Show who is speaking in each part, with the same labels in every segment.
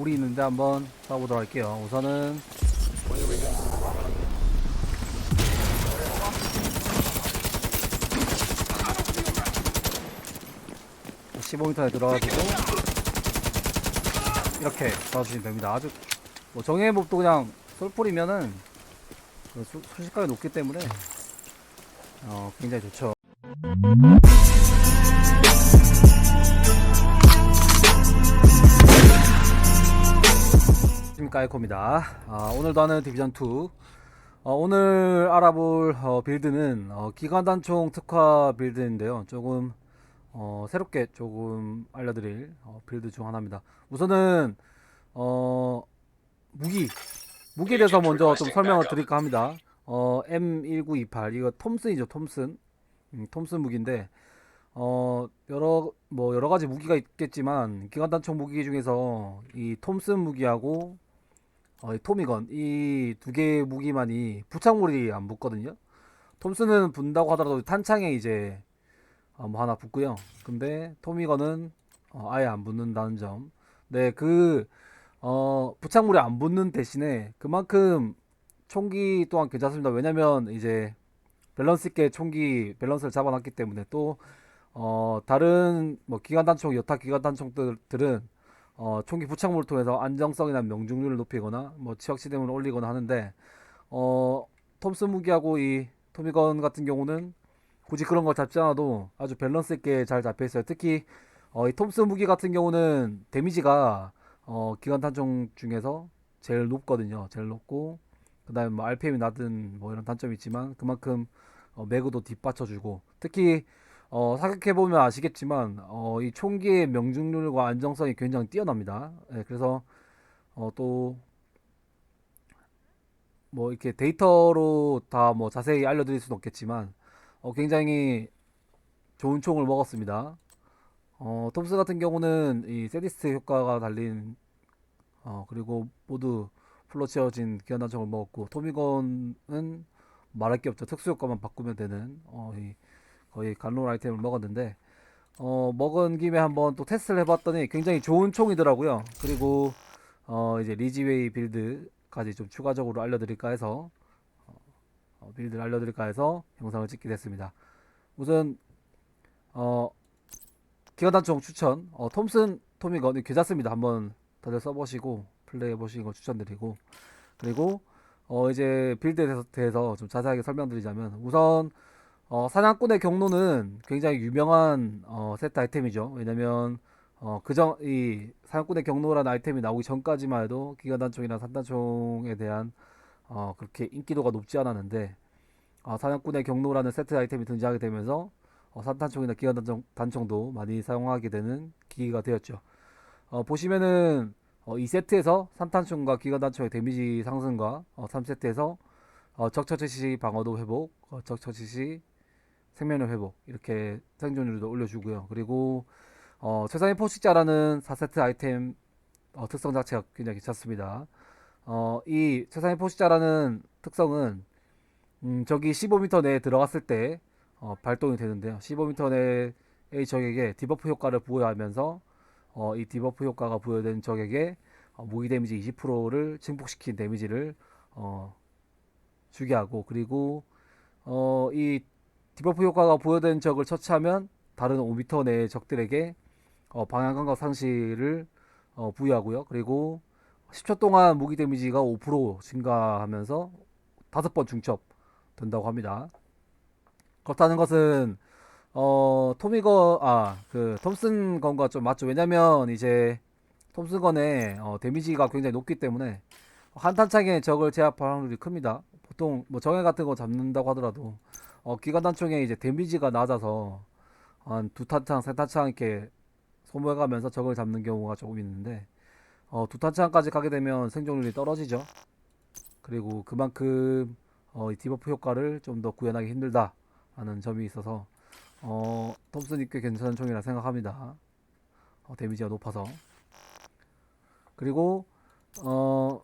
Speaker 1: 우리 있는데 한번 싸보도록 할게요 우선은 15m에 들어가지고 이렇게 쏴주시면 됩니다. 아주 뭐 정예의 몹도 그냥 솔풀이면은 그 수- 순식간에 높기 때문에 어, 굉장히 좋죠. 까 에코입니다. 아, 오늘도 하는 디비전 2. 어, 오늘 알아볼 어, 빌드는 어, 기관단총 특화 빌드인데요. 조금 어, 새롭게 조금 알려드릴 어, 빌드 중 하나입니다. 우선은 어, 무기 무기에 대해서 먼저 좀 설명을 드릴까 합니다. 어, M1928 이거 톰슨이죠, 톰슨. 음, 톰슨 무기인데 어, 여러 뭐 여러 가지 무기가 있겠지만 기관단총 무기 중에서 이 톰슨 무기하고 어, 이 토미건 이 두 개의 무기만이 부착물이 안 붙거든요. 톰슨은 분다고 하더라도 탄창에 이제 어, 뭐 하나 붙고요. 근데 토미건은 어, 아예 안 붙는다는 점. 네, 그 어, 부착물이 안 붙는 대신에 그만큼 총기 또한 괜찮습니다. 왜냐면 이제 밸런스 있게 총기 밸런스를 잡아놨기 때문에 또 어, 다른 뭐 기관 단총, 여타 기관 단총들은 어, 총기 부착물을 통해서 안정성이나 명중률을 높이거나 뭐 지역 시댐을 올리거나 하는데 어, 톰슨 무기하고 이 토미건 같은 경우는 굳이 그런 걸 잡지 않아도 아주 밸런스 있게 잘 잡혀 있어요. 특히 어, 이 톰슨 무기 같은 경우는 데미지가 어, 기관 단총 중에서 제일 높거든요. 제일 높고 그다음에 뭐 RPM이 낮은 뭐 이런 단점이 있지만 그만큼 어, 매그도 뒷받쳐주고 특히 어, 사격해 보면 아시겠지만 어, 이 총기의 명중률과 안정성이 굉장히 뛰어납니다. 예, 그래서 어, 또 뭐 이렇게 데이터로 다 뭐 자세히 알려드릴 수는 없겠지만 어, 굉장히 좋은 총을 먹었습니다. 어, 톰스 같은 경우는 이 세디스트 효과가 달린 어, 그리고 모두 풀로 채워진 기관단총을 먹었고 토미건은 말할 게 없죠. 특수 효과만 바꾸면 되는 어, 이 거의 간롤 아이템을 먹었는데 어, 먹은 김에 한번 또 테스트를 해봤더니 굉장히 좋은 총이더라고요. 그리고 어, 이제 리지웨이 빌드까지 좀 추가적으로 알려드릴까 해서 어, 빌드를 알려드릴까 해서 영상을 찍게 됐습니다. 우선 어, 기관단총 추천 어, 톰슨 토미건 괜찮습니다. 한번 다들 써보시고 플레이해 보시는 거 추천드리고 그리고 어, 이제 빌드에 대해서 좀 자세하게 설명드리자면 우선 어, 사냥꾼의 경로는 굉장히 유명한 어, 세트 아이템이죠. 왜냐면 어, 그전 이 사냥꾼의 경로라는 아이템이 나오기 전까지만 해도 기관단총이나 산단총에 대한 어, 그렇게 인기도가 높지 않았는데 어, 사냥꾼의 경로라는 세트 아이템이 등장하게 되면서 어, 산탄총이나 기관단총 단총도 많이 사용하게 되는 기기가 되었죠. 어, 보시면은 어, 이 세트에서 산탄총과 기관단총의 데미지 상승과 어, 3세트에서 어, 적처치 시 방어도 회복, 어, 적처치 시 생명력 회복 이렇게 생존율도 올려주고요. 그리고 어, 최상의 포식자라는 4세트 아이템 어, 특성 자체가 굉장히 괜찮습니다. 어, 이 최상의 포식자라는 특성은 음, 저기 15m 내에 들어갔을 때 어, 발동이 되는데요. 15m 내의 적에게 디버프 효과를 부여하면서 어, 이 디버프 효과가 부여된 적에게 어, 무기 데미지 20%를 증폭시킨 데미지를 어, 주게 하고 그리고 어, 이 디버프 효과가 부여된 적을 처치하면 다른 5m 내의 적들에게 어, 방향 감각 상실을 어, 부여하고요. 그리고 10초 동안 무기 데미지가 5% 증가하면서 다섯 번 중첩 된다고 합니다. 그렇다는 것은 어 토미건 아그 톰슨 건과 좀 맞죠. 왜냐면 이제 톰슨 건의 어, 데미지가 굉장히 높기 때문에 한 탄창에 적을 제압할 확률이 큽니다. 보통 뭐 정예 같은 거 잡는다고 하더라도 어 기관 단 총에 이제 데미지가 낮아서 한 두 탄창, 세 탄창 이렇게 소모해가면서 적을 잡는 경우가 조금 있는데 어, 두 탄창까지 가게 되면 생존율이 떨어지죠. 그리고 그만큼 어, 이 디버프 효과를 좀 더 구현하기 힘들다라는 점이 있어서 어, 톰슨이 꽤 괜찮은 총이라 생각합니다. 어, 데미지가 높아서 그리고 어,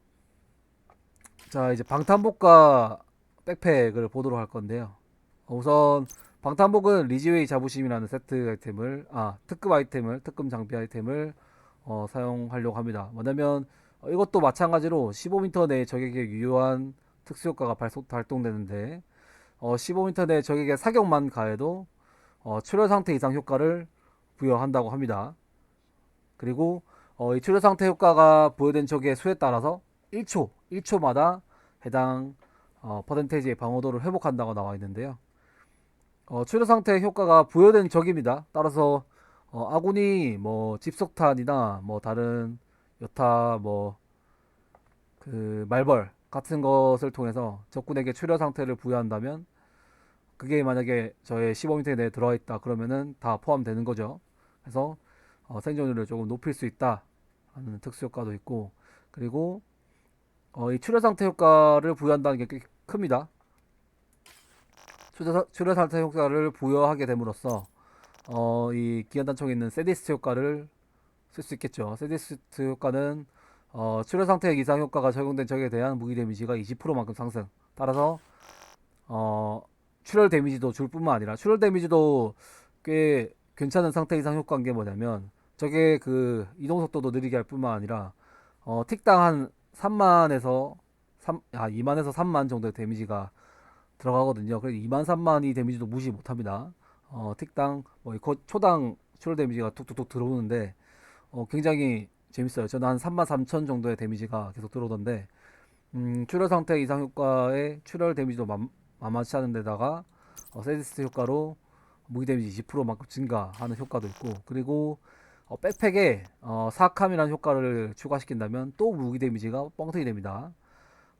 Speaker 1: 자 이제 방탄복과 백팩을 보도록 할 건데요. 어, 우선 방탄복은 리지웨이 자부심이라는 세트 아이템을 아 특급 아이템을 특급 장비 아이템을 어, 사용하려고 합니다. 뭐냐면 어, 이것도 마찬가지로 15m 내 적에게 유효한 특수 효과가 발소, 발동되는데 어, 15m 내 적에게 사격만 가해도 어, 출혈 상태 이상 효과를 부여한다고 합니다. 그리고 어, 이 출혈 상태 효과가 부여된 적의 수에 따라서 1초, 1초마다 해당 어, 퍼센테이지의 방어도를 회복한다고 나와 있는데요. 어, 출혈 상태 효과가 부여된 적입니다. 따라서 어, 아군이 뭐 집속탄이나 뭐 다른 여타 뭐 그 말벌 같은 것을 통해서 적군에게 출혈 상태를 부여한다면 그게 만약에 저의 15m 내에 들어있다 그러면은 다 포함되는 거죠. 그래서 어, 생존율을 조금 높일 수 있다 하는 특수 효과도 있고 그리고 어, 이 출혈 상태 효과를 부여한다는 게 꽤 큽니다. 출혈, 출혈 상태 효과를 부여하게 됨으로써 어, 이 기관단총에 있는 세디스트 효과를 쓸 수 있겠죠. 세디스트 효과는 어, 출혈 상태 이상 효과가 적용된 적에 대한 무기 데미지가 20%만큼 상승. 따라서 어, 출혈 데미지도 줄 뿐만 아니라 출혈 데미지도 꽤 괜찮은 상태 이상 효과인 게 뭐냐면 저게 그 이동 속도도 느리게 할 뿐만 아니라 어, 틱당 한 3만에서 3, 아, 2만에서 3만 정도의 데미지가 들어가거든요. 그래서 2만 3만이 데미지도 무시 못합니다. 어, 틱당 뭐 거- 초당 출혈 데미지가 툭툭툭 들어오는데 어, 굉장히 재밌어요. 저는 한 3만 3천 정도의 데미지가 계속 들어오던데 음, 출혈 상태 이상 효과에 출혈 데미지도 만, 만만치 않은 데다가 어, 세디스트 효과로 무기 데미지 20%만큼 증가하는 효과도 있고 그리고 어, 백팩에 어, 사악함이라는 효과를 추가시킨다면 또 무기 데미지가 뻥튀기 됩니다.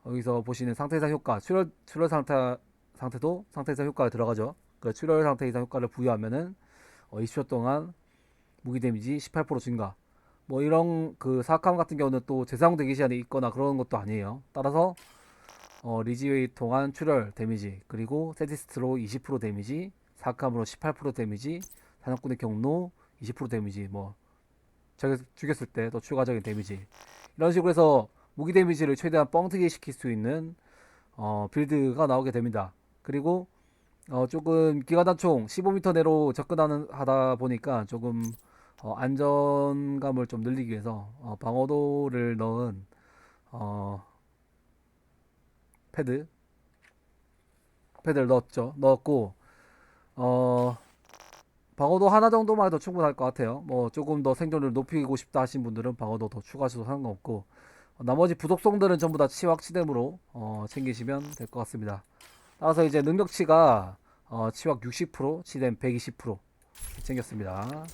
Speaker 1: 여기서 보시는 상태 이상 효과 출혈 출혈 상태 상태도 상태 이상 효과가 들어가죠. 그 출혈 상태 이상 효과를 부여하면은 어, 20초 동안 무기 데미지 18% 증가. 뭐 이런 그 사악함 같은 경우는 또 재사용 대기 시간이 있거나 그런 것도 아니에요. 따라서 어, 리지웨이 통한 출혈 데미지 그리고 세디스트로 20% 데미지 사악함으로 18% 데미지 사냥꾼의 경로 20% 데미지 뭐 죽였을 때 또 추가적인 데미지 이런 식으로 해서 무기 데미지를 최대한 뻥튀기 시킬 수 있는 어, 빌드가 나오게 됩니다. 그리고 어, 조금 기관단총 15m 내로 접근하는 하다 보니까 조금 어, 안전감을 좀 늘리기 위해서 어, 방어도를 넣은 어, 패드 패드를 넣었죠. 넣었고 어, 방어도 하나 정도만 해도 충분할 것 같아요. 뭐 조금 더 생존을 높이고 싶다 하신 분들은 방어도 더 추가하셔도 상관없고 어, 나머지 부속성들은 전부 다 치확 치뎀으로 어, 챙기시면 될 것 같습니다. 따라서 이제 능력치가 어, 치확 60%, 치뎀 120% 챙겼습니다.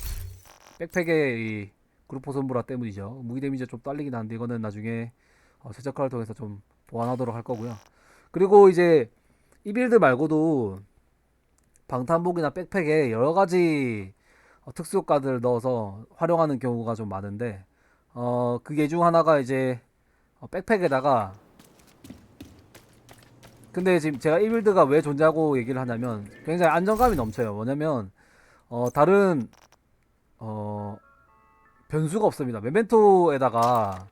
Speaker 1: 백팩의 이 그루포 선브라 때문이죠. 무기 데미지가 좀 딸리긴 한데 이거는 나중에 어, 최적화를 통해서 좀 보완하도록 할 거고요. 그리고 이제 이 빌드 말고도 방탄복이나 백팩에 여러 가지 어, 특수 효과들을 넣어서 활용하는 경우가 좀 많은데 어, 그게 중 하나가 이제 어, 백팩에다가 근데 지금 제가 이 빌드가 왜 존재하고 얘기를 하냐면 굉장히 안정감이 넘쳐요. 뭐냐면 어, 다른 어, 변수가 없습니다. 메멘토에다가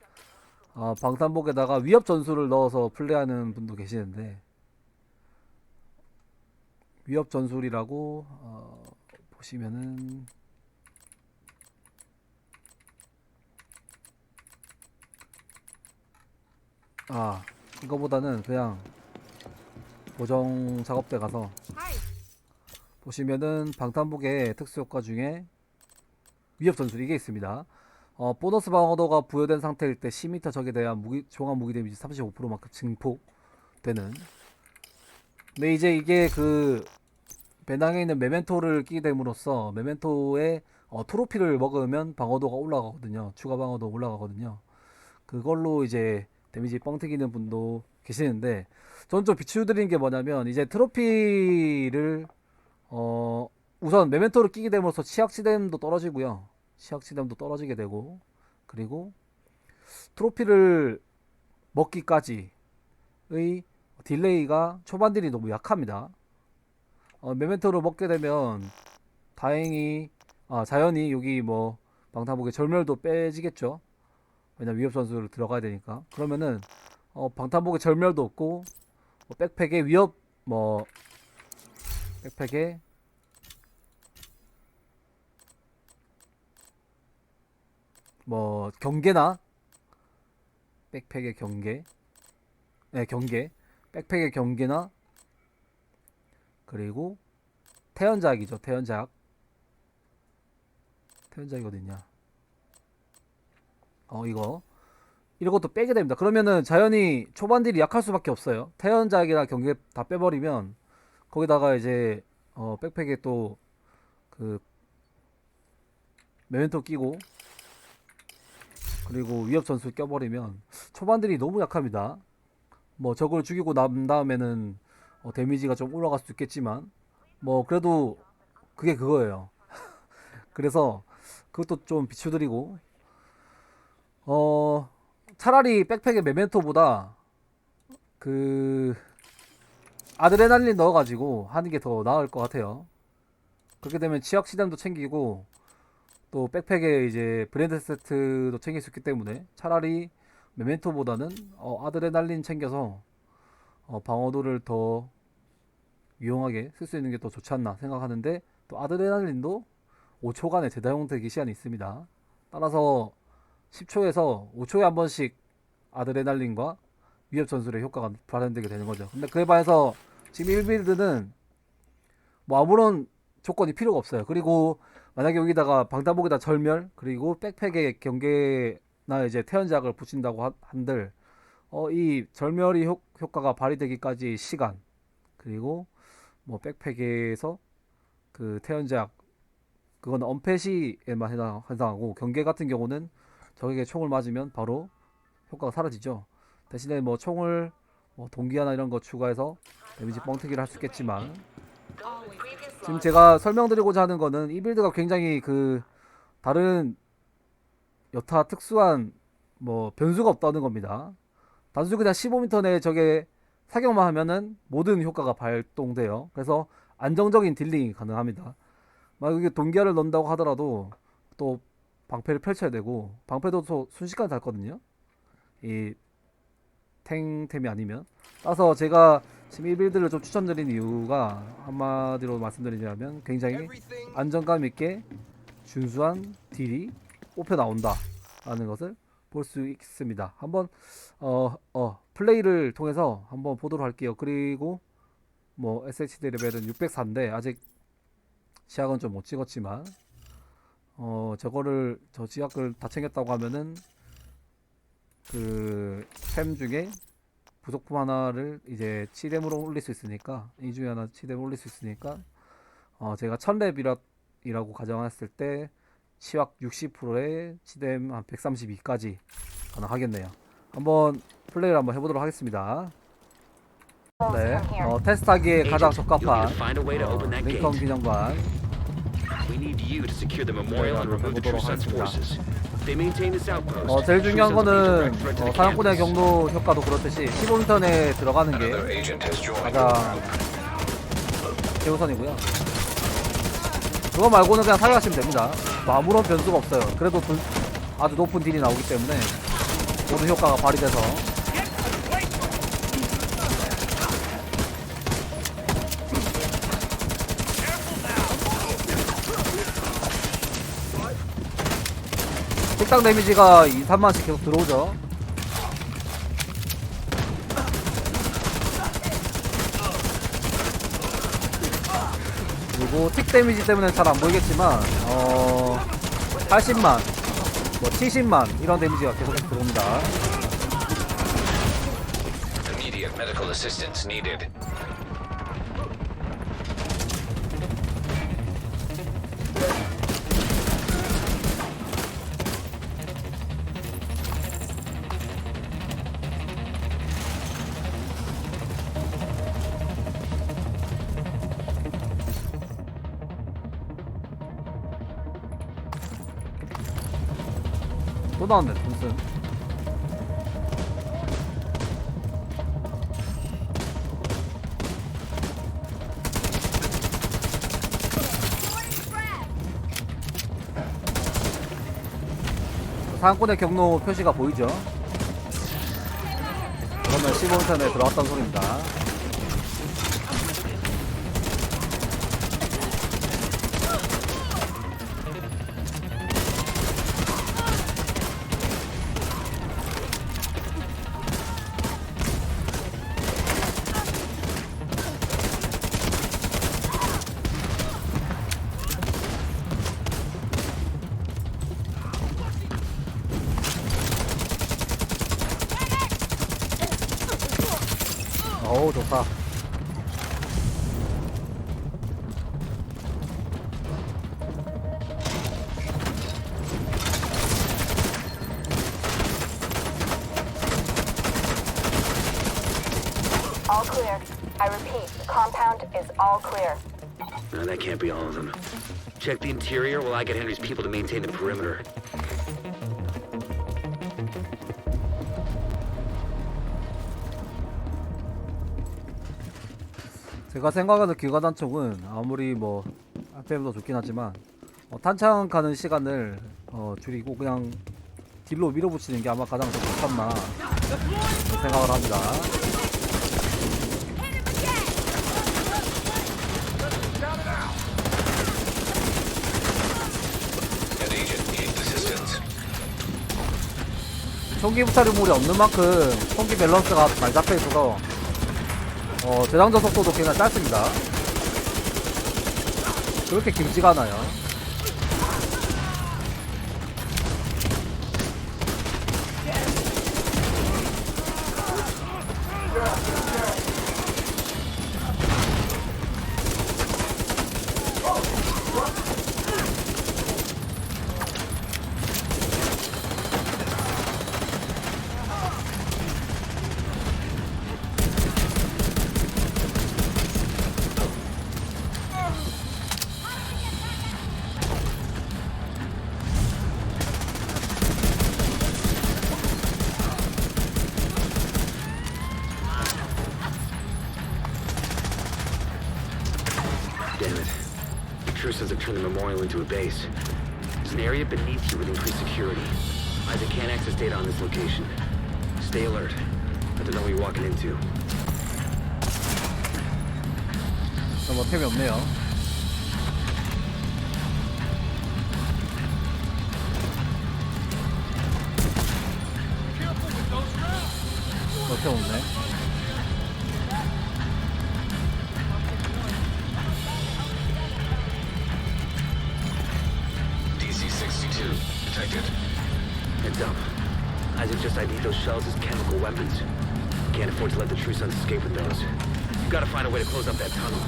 Speaker 1: 어, 방탄복에다가 위협 전술을 넣어서 플레이하는 분도 계시는데 위협 전술이라고 어, 보시면은 아 이거보다는 그냥 고정 작업대 가서 보시면은 방탄복의 특수 효과 중에 위협 전술 이게 있습니다. 어, 보너스 방어도가 부여된 상태일 때 10m 적에 대한 무기, 종합 무기 데미지 35%만큼 증폭되는. 근데 이제 이게 그 배낭에 있는 메멘토를 끼게 됨으로써 메멘토에 어, 트로피를 먹으면 방어도가 올라가거든요. 추가 방어도 올라가거든요. 그걸로 이제 데미지 뻥 튀기는 분도 계시는데 저는 좀 비추드리는 게 뭐냐면 이제 트로피를 어 우선 메멘토를 끼게 됨으로써 치약 치뎀도 떨어지고요. 치약 치뎀도 떨어지게 되고 그리고 트로피를 먹기까지의 딜레이가 초반 딜이 너무 약합니다. 어, 메멘토를 먹게 되면 다행히 아, 자연히 여기 뭐 방탄복의 절멸도 빼지겠죠. 왜냐 위협 전술을 들어가야 되니까. 그러면은 어, 방탄복의 절멸도 없고 뭐 백팩의 위협 뭐 백팩의 뭐 경계나 백팩의 경계 네 경계 백팩의 경계나 그리고 태연작이죠 태연작 태연작이 어딨냐? 어 이거 이런 것도 빼게 됩니다 그러면은 자연히 초반 딜이 약할 수밖에 없어요 태연작이나 경계 다 빼버리면 거기다가 이제 어 백팩에 또 그 메멘토 끼고 그리고 위협 전술 껴버리면 초반들이 너무 약합니다. 뭐 적을 죽이고 난 다음에는 어, 데미지가 좀 올라갈 수 있겠지만 뭐 그래도 그게 그거예요. 그래서 그것도 좀 비추드리고 어 차라리 백팩의 메멘토보다 그 아드레날린 넣어가지고 하는 게 더 나을 것 같아요. 그렇게 되면 치약 시담도 챙기고 또 백팩에 이제 브랜드 세트도 챙길 수 있기 때문에 차라리 메멘토보다는 어, 아드레날린 챙겨서 어, 방어도를 더 유용하게 쓸 수 있는 게 더 좋지 않나 생각하는데 또 아드레날린도 5초간의 재사용되기 시간이 있습니다. 따라서 10초에서 5초에 한 번씩 아드레날린과 위협 전술의 효과가 발현되게 되는 거죠. 근데 그에 반해서 지금 1빌드는 뭐 아무런 조건이 필요가 없어요. 그리고 만약에 여기다가 방다복에다 절멸 그리고 백팩에 경계나 이제 태연작을 붙인다고 하- 한들 어, 이 절멸이 효, 효과가 발휘되기까지 시간 그리고 뭐 백팩에서 그 태연작 그건 언패시에만 해당, 해당하고 경계 같은 경우는 적에게 총을 맞으면 바로 효과가 사라지죠. 대신에 뭐 총을 뭐 동기화나 이런 거 추가해서 데미지 뻥튀기를 할 수 있겠지만 지금 제가 설명드리고자 하는 거는 이 빌드가 굉장히 그 다른 여타 특수한 뭐 변수가 없다는 겁니다. 단순히 그냥 15m 내에 적의 사격만 하면은 모든 효과가 발동돼요. 그래서 안정적인 딜링이 가능합니다. 막 이게 동기화를 넣는다고 하더라도 또 방패를 펼쳐야 되고 방패도 또 순식간에 닳거든요. 이 탱템이 아니면. 따라서 제가 지금 이 빌드를 좀 추천드린 이유가 한마디로 말씀드리자면 굉장히 안정감 있게 준수한 딜이 뽑혀 나온다 라는 것을 볼 수 있습니다. 한번 어, 어, 플레이를 통해서 한번 보도록 할게요. 그리고 뭐 SHD 레벨은 604인데 아직 시약은 좀 못 찍었지만 어 저거를 저 지약을 다 챙겼다고 하면은 그 템 중에 부속품 하나를 이제 치뎀으로 올릴 수 있으니까 이 중에 하나 치뎀 올릴 수 있으니까 어 제가 1000렙이라고 가정했을 때 치약 60%에 치뎀 한 132까지 가능하겠네요. 한번 플레이를 한번 해보도록 하겠습니다. 네, 어, 테스트하기에 가장 적합한 어, 링컨. 기념관
Speaker 2: We need you to secure the memorial and remove the True Sons forces. They maintain this outpost.
Speaker 1: 어, 제일 중요한 거는 어, 사냥꾼의. 경로 효과도 그렇듯이 15m에 들어가는 게
Speaker 3: Another agent has joined.
Speaker 1: 가장 최우선이고요. 그거 말고는 그냥 사용하시면 됩니다. 뭐 아무런 변수가 없어요. 그래도 분- 아주 높은 딜이 나오기 때문에 모든 효과가 발휘돼서 식당 데미지가 2, 3만씩 계속 들어오죠. 그리고 틱 데미지 때문에 잘 안 보이겠지만 어 80만 뭐 70만 이런 데미지가 계속 들어옵니다.
Speaker 3: Immediate medical assistance needed.
Speaker 1: 또 나왔네 무슨 사냥꾼의 경로 표시가 보이죠? 그러면 15m에 들어왔다는 소리입니다.
Speaker 4: All clear. I repeat, the compound is all clear.
Speaker 2: No, that can't be all of them. Check the interior while I get Henry's people to maintain the perimeter.
Speaker 1: 제가 생각하는 기관단 총은 아무리 뭐 한템도 좋긴 하지만 어, 탄창 가는 시간을 어, 줄이고 그냥 딜로 밀어붙이는 게 아마 가장 좋지 않나 생각을 합니다.
Speaker 3: An agent needs assistance.
Speaker 1: 총기 부타류물이 없는 만큼 총기 밸런스가 잘 잡혀 있어서 어, 재장전 속도도 굉장히 짧습니다. 그렇게 길지가 않아요.
Speaker 2: The truce says have turned the memorial into a base. There's an area beneath you with increased security. Isaac can't access data on this location. Stay alert. Have to know what you're walking into.
Speaker 1: 뭐 템이 없네요. 어, 템 없네.
Speaker 2: Heads up. Isaac just ID'd those shells as chemical weapons. Can't afford to let the true sons escape with those. You've got to find a way to close up that tunnel.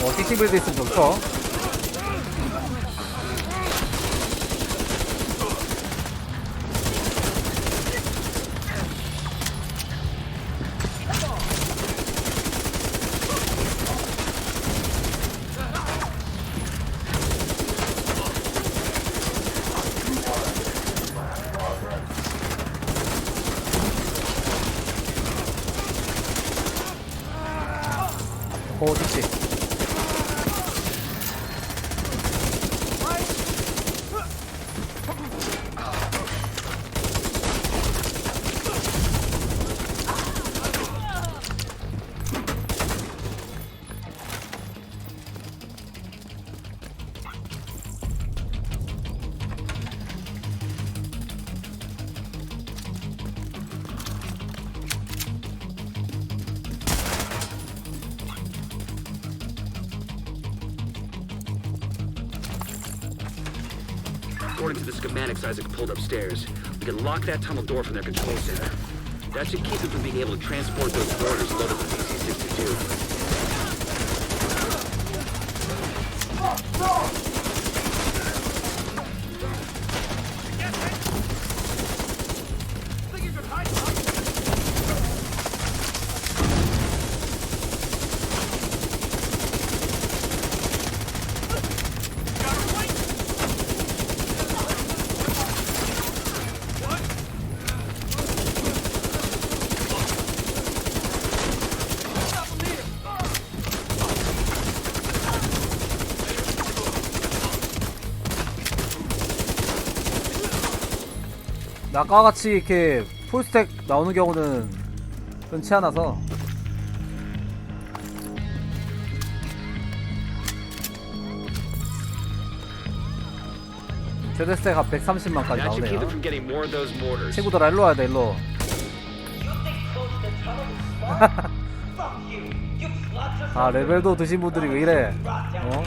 Speaker 1: 어, CC빌드 있으면 좋죠.
Speaker 2: Schematics Isaac pulled upstairs, we can lock that tunnel door from their control center. That should keep them from being able to transport those boarders loaded with DC-62.
Speaker 1: 아까 같이 이렇게 풀스택 나오는 경우는 흔치 않아서 최대 스택 한 130만까지
Speaker 2: That should keep
Speaker 1: 나오네요. 친구들아 일로 와야 돼 일로 아 레벨도 드신 분들이 왜 이래 어?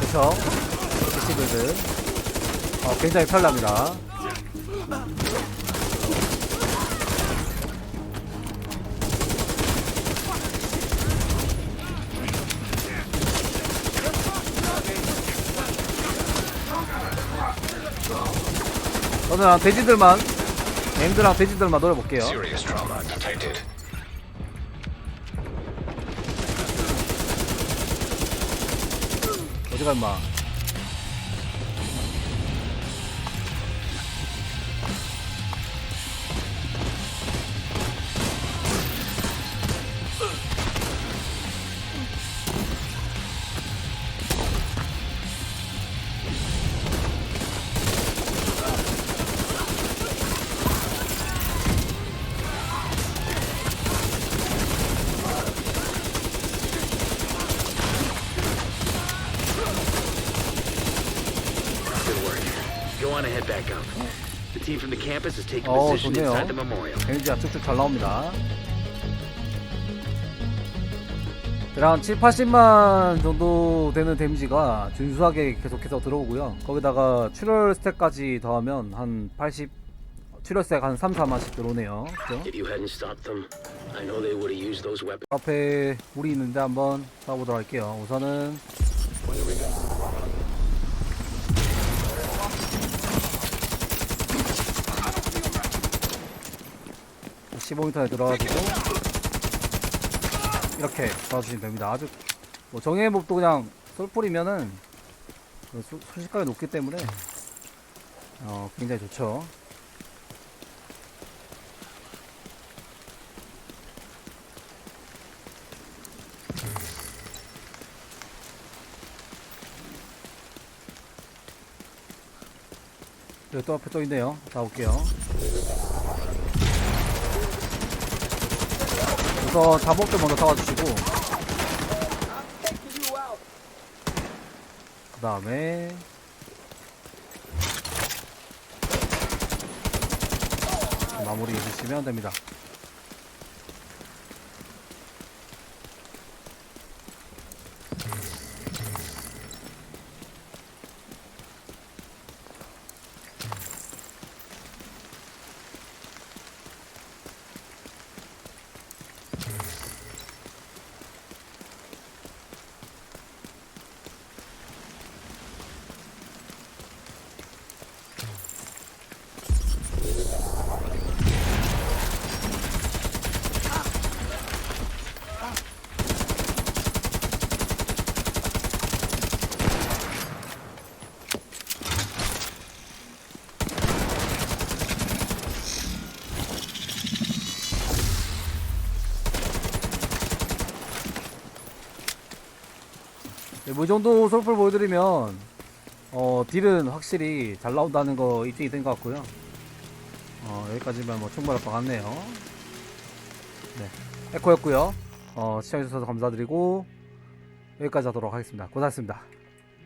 Speaker 1: 그쵸? 데미지 어, 굉장히 편리합니다. 저는 한 돼지들만 엠드랑 돼지들만 노려볼게요. 어디가 임마 어
Speaker 2: position
Speaker 1: 좋네요
Speaker 2: inside the memorial.
Speaker 1: 데미지가 쭉쭉 잘 나옵니다 한 7, 80만 정도 되는 데미지가 준수하게 계속해서 들어오고요 거기다가 출혈 스택까지 더하면 한 80, 출혈 스택 한 3, 4만씩 들어오네요 그죠?
Speaker 2: If you hadn't stopped them, I know they would have used those weapons.
Speaker 1: 앞에 물이 있는데 한번 싸보도록 할게요. 우선은 (15m에) 들어가지고 이렇게 잡아주시면 됩니다 아주 뭐 정예법도 그냥 솔풀이면은 그 수- 순식간에 높기 때문에 어 굉장히 좋죠 여기 또 앞에 또 있네요. 가볼게요. 우선 잡목들 먼저 잡아주시고 그 다음에 마무리 해주시면 됩니다. 뭐이 정도 솔플 보여드리면 어 딜은 확실히 잘 나온다는 거 입증이 된 것 같고요. 어 여기까지만 뭐 충분할 것 같네요. 네 에코였고요. 어 시청해주셔서 감사드리고 여기까지 하도록 하겠습니다. 고생하셨습니다